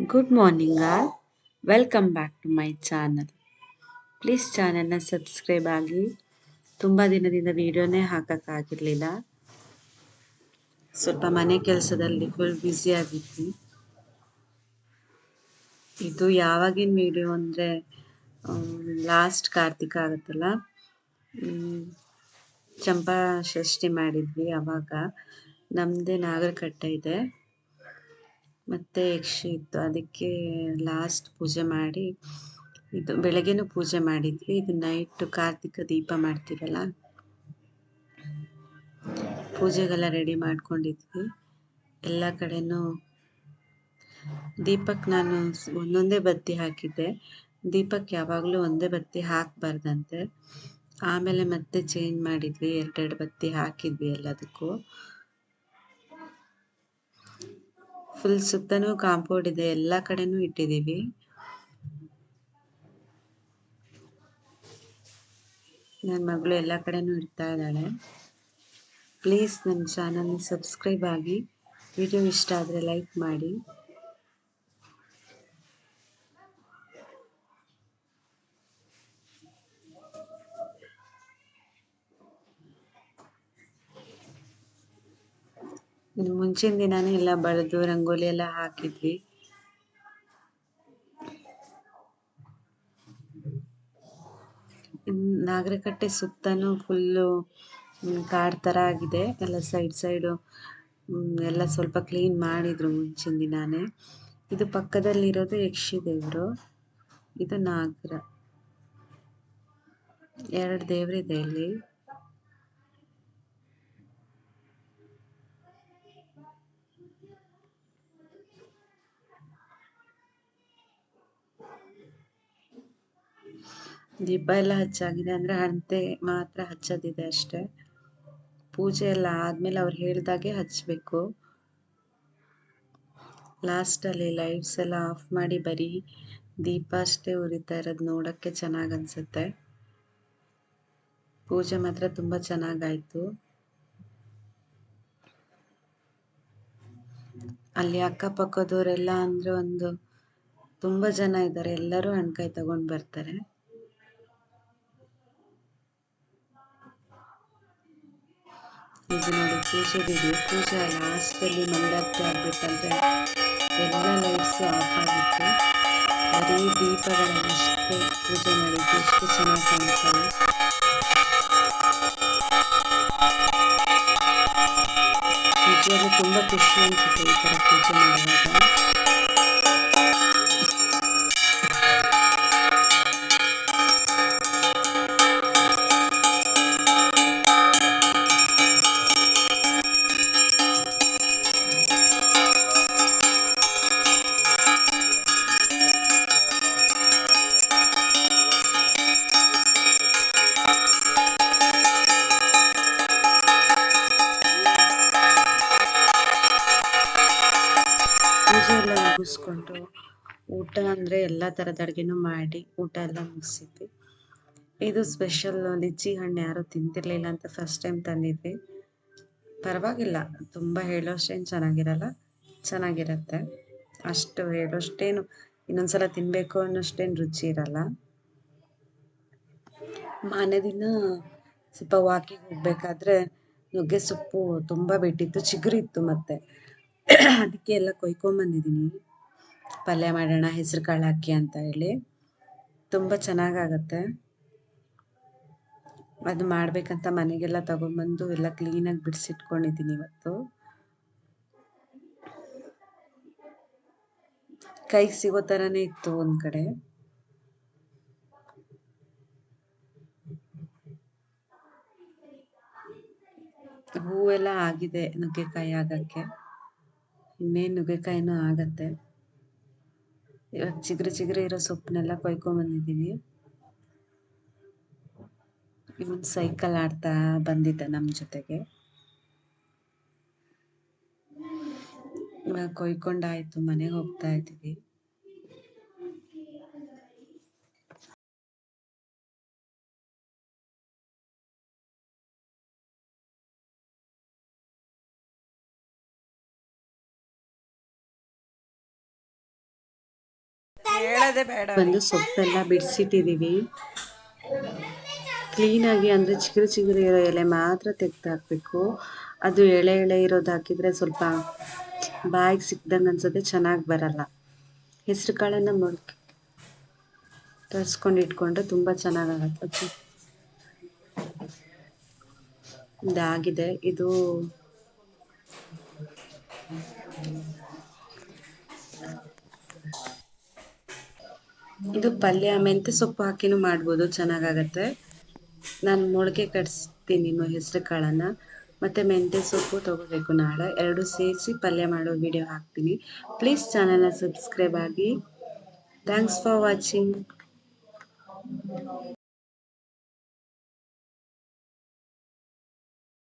Good morning all welcome back to my channel please ಚಾನಲ್ನ subscribe ಆಗಿ. ತುಂಬ ದಿನದಿಂದ ವಿಡಿಯೋನೇ ಹಾಕೋಕ್ಕಾಗಿರಲಿಲ್ಲ. ಸ್ವಲ್ಪ ಮನೆ ಕೆಲಸದಲ್ಲಿ ಫುಲ್ ಬ್ಯುಸಿ ಆಗಿದ್ವಿ. ಇದು ಯಾವಾಗಿನ ವಿಡಿಯೋ ಅಂದರೆ ಲಾಸ್ಟ್ ಕಾರ್ತಿಕ ಆಗುತ್ತಲ್ಲ? ಚಂಪಾ ಷಷ್ಠಿ ಮಾಡಿದ್ವಿ ಅವಾಗ. ನಮ್ಮದೇ ನಾಗರಕಟ್ಟೆ ಇದೆ. ಮತ್ತು ಯಕ್ಷಿ ಇತ್ತು. ಅದಕ್ಕೆ ಲಾಸ್ಟ್ ಪೂಜೆ ಮಾಡಿ, ಇದು ಬೆಳಗ್ಗೆನೂ ಪೂಜೆ ಮಾಡಿದ್ವಿ. ಇದು ನೈಟ್ ಕಾರ್ತಿಕ ದೀಪ ಮಾಡ್ತೀವಲ್ಲ, ಪೂಜೆಗೆಲ್ಲ ರೆಡಿ ಮಾಡ್ಕೊಂಡಿದ್ವಿ. ಎಲ್ಲ ಕಡೆನೂ ದೀಪಕ್ ನಾನು ಒಂದೊಂದೇ ಬತ್ತಿ ಹಾಕಿದ್ದೆ. ದೀಪಕ್ ಯಾವಾಗಲೂ ಒಂದೇ ಬತ್ತಿ ಹಾಕಬಾರ್ದಂತೆ. ಆಮೇಲೆ ಮತ್ತೆ ಚೇಂಜ್ ಮಾಡಿದ್ವಿ. ಎರಡೆರಡು ಬತ್ತಿ ಹಾಕಿದ್ವಿ ಎಲ್ಲದಕ್ಕೂ. ಫುಲ್ ಸುತ್ತನೂ ಕಾಂಪೌಂಡ್ ಇದೆ, ಎಲ್ಲ ಕಡೆನೂ ಇಟ್ಟಿದ್ದೀವಿ. ನನ್ನ ಮಗಳು ಎಲ್ಲ ಕಡೆನೂ ಇರ್ತಾ ಇದ್ದಾಳೆ. ಪ್ಲೀಸ್ ನನ್ನ ಚಾನಲ್ನ ಸಬ್ಸ್ಕ್ರೈಬ್ ಆಗಿ. ವಿಡಿಯೋ ಇಷ್ಟ ಆದರೆ ಲೈಕ್ ಮಾಡಿ. ಮುಂಚಿನ ದಿನಾನೇ ಎಲ್ಲ ಬಳಿದು ರಂಗೋಲಿ ಎಲ್ಲ ಹಾಕಿದ್ವಿ. ನಾಗರಕಟ್ಟೆ ಸುತ್ತನೂ ಫುಲ್ಲು ಕಾಡ್ ತರ ಆಗಿದೆ. ಎಲ್ಲ ಸೈಡ್ ಸೈಡು ಎಲ್ಲ ಸ್ವಲ್ಪ ಕ್ಲೀನ್ ಮಾಡಿದ್ರು ಮುಂಚಿನ ದಿನಾನೇ. ಇದು ಪಕ್ಕದಲ್ಲಿರೋದು ಯಕ್ಷಿ ದೇವರು ಇದು ನಾಗರ. ಎರಡು ದೇವರಿದೆ ಇಲ್ಲಿ. ದೀಪ ಎಲ್ಲ ಹಚ್ಚಾಗಿದೆ ಅಂದ್ರೆ ಅಂತೆ ಮಾತ್ರ ಹಚ್ಚೋದಿದೆ ಅಷ್ಟೇ. ಪೂಜೆ ಎಲ್ಲ ಆದಮೇಲೆ ಅವ್ರು ಹೇಳ್ದಾಗೆ ಹಚ್ಚಬೇಕು ಲಾಸ್ಟಲ್ಲಿ ಲೈಟ್ಸ್ ಎಲ್ಲ ಆಫ್ ಮಾಡಿ ಬರೀ ದೀಪ ಅಷ್ಟೇ ಉರಿತಾ ಇರೋದು ನೋಡೋಕ್ಕೆ ಚೆನ್ನಾಗಿ ಅನ್ಸುತ್ತೆ. ಪೂಜೆ ಮಾತ್ರ ತುಂಬಾ ಚೆನ್ನಾಗಾಯ್ತು ಅಲ್ಲಿ ಅಕ್ಕಪಕ್ಕದವರೆಲ್ಲ ಅಂದ್ರೆ ಒಂದು ತುಂಬಾ ಜನ ಇದ್ದಾರೆ. ಎಲ್ಲರೂ ಹಣ್ಕಾಯಿ ತಗೊಂಡ್ ಬರ್ತಾರೆ. ಇದು ನೋಡಿ ಪೂಜೆ ವಿಡಿಯೋ ಪೂಜೆ ಲಾಸ್ಟಲ್ಲಿ ಮಂಗಳಾರತಿ ಆಗಬೇಕಂದ್ರೆ ಎಲ್ಲ ಲೈಟ್ಸು ಆಫ್ ಆಗಿತ್ತು ಬರೀ ದೀಪಗಳನ್ನಷ್ಟೇ ಪೂಜೆ ಮಾಡಿದ್ದು ಎಷ್ಟು ಚೆನ್ನಾಗಿ ಕಾಣ್ತವೆ ನಿಜವಾಗ್ಲೂ ತುಂಬ ಖುಷಿ ಅನಿಸುತ್ತೆ ಈ ಥರ ಪೂಜೆ ಮಾಡುವಾಗ ಮುಗಿಸ್ಕೊಂಡು ಊಟ ಅಂದರೆ ಎಲ್ಲ ಥರದ ಅಡುಗೆನೂ ಮಾಡಿ ಊಟ ಎಲ್ಲ ಮುಗಿಸಿದ್ವಿ. ಇದು ಸ್ಪೆಷಲ್ ಲಿಚ್ಚಿ ಹಣ್ಣು ಯಾರು ತಿಂತಿರ್ಲಿಲ್ಲ ಅಂತ ಫಸ್ಟ್ ಟೈಮ್ ತಂದಿದ್ವಿ. ಪರವಾಗಿಲ್ಲ, ತುಂಬ ಹೇಳೋಷ್ಟೇನು ಚೆನ್ನಾಗಿರಲ್ಲ, ಚೆನ್ನಾಗಿರತ್ತೆ. ಅಷ್ಟು ಹೇಳೋಷ್ಟೇನು, ಇನ್ನೊಂದ್ಸಲ ತಿನ್ನಬೇಕು ಅನ್ನೋಷ್ಟೇನು ರುಚಿ ಇರಲ್ಲ. ಮನೆ ದಿನ ಸ್ವಲ್ಪ ವಾಕಿಂಗ್ ಹೋಗ್ಬೇಕಾದ್ರೆ ನುಗ್ಗೆ ಸೊಪ್ಪು ತುಂಬ ಬಿಟ್ಟಿತ್ತು, ಚಿಗುರಿತ್ತು ಮತ್ತೆ. ಅದಕ್ಕೆ ಎಲ್ಲ ಕೊಯ್ಕೊಂಬಂದಿದ್ದೀನಿ. ಪಲ್ಯ ಮಾಡೋಣ, ಹೆಸರು ಕಾಳು ಹಾಕಿ ಅಂತ ಹೇಳಿ. ತುಂಬ ಚೆನ್ನಾಗಾಗತ್ತೆ. ಅದು ಮಾಡಬೇಕಂತ ಮನೆಗೆಲ್ಲ ತಗೊಂಬಂದು ಎಲ್ಲ ಕ್ಲೀನಾಗಿ ಬಿಡಿಸಿಟ್ಕೊಂಡಿದ್ದೀನಿ ಇವತ್ತು. ಕೈಗೆ ಸಿಗೋ ಥರನೇ ಇತ್ತು ಒಂದು ಕಡೆ. ಹೂವೆಲ್ಲ ಆಗಿದೆ ನುಗ್ಗೆಕಾಯಿ ಆಗಕ್ಕೆ. ಇನ್ನೇನು ನುಗ್ಗೆಕಾಯಿನೂ ಆಗತ್ತೆ. ಇವಾಗ ಚಿಗುರು ಚಿಗುರು ಇರೋ ಸೊಪ್ಪನ್ನೆಲ್ಲ ಕೊಯ್ಕೊಂಬಂದಿದ್ದೀವಿ ಇವನ್ ಸೈಕಲ್ ಆಡ್ತಾ ಬಂದಿದ್ದ ನಮ್ಮ ಜೊತೆಗೆ. ಇವಾಗ ಕೊಯ್ಕೊಂಡಾಯ್ತು ಮನೆಗೆ ಹೋಗ್ತಾ ಇದ್ದೀವಿ. ಬಂದು ಸೊಪ್ಪೆಲ್ಲ ಬಿಡಿಸಿಟ್ಟಿದ್ದೀವಿ ಕ್ಲೀನಾಗಿ ಅಂದರೆ ಚಿಗುರು ಚಿಗುರು ಇರೋ ಎಲೆ ಮಾತ್ರ ತೆಗ್ದು ಹಾಕಬೇಕು ಅದು ಎಳೆ ಎಳೆ ಇರೋದು ಹಾಕಿದರೆ ಸ್ವಲ್ಪ ಬಾಯಿಗೆ ಸಿಕ್ದಂಗೆ ಅನ್ಸುತ್ತೆ, ಚೆನ್ನಾಗಿ ಬರಲ್ಲ. ಹೆಸರು ಕಾಳನ್ನು ಮೊಳಕೆ ತರಿಸ್ಕೊಂಡು ಇಟ್ಕೊಂಡ್ರೆ ತುಂಬ ಚೆನ್ನಾಗಾಗತ್ತೆ. ಇದಾಗಿದೆ. ಇದು ಇದು ಪಲ್ಯ, ಮೆಂತ್ಯ ಸೊಪ್ಪು ಹಾಕಿನೂ ಮಾಡ್ಬೋದು, ಚೆನ್ನಾಗಾಗತ್ತೆ. ನಾನು ಮೊಳಕೆ ಕಟ್ಸ್ತೀನಿ ಹೆಸರು ಕಾಳನ್ನು. ಮತ್ತು ಮೆಂತ್ಯ ಸೊಪ್ಪು ತೊಗೋಬೇಕು ನಾಳೆ. ಎರಡು ಸೇರಿಸಿ ಪಲ್ಯ ಮಾಡೋ ವಿಡಿಯೋ ಹಾಕ್ತೀನಿ. ಪ್ಲೀಸ್ ಚಾನಲ್ನ ಸಬ್ಸ್ಕ್ರೈಬ್ ಆಗಿ. Thanks for watching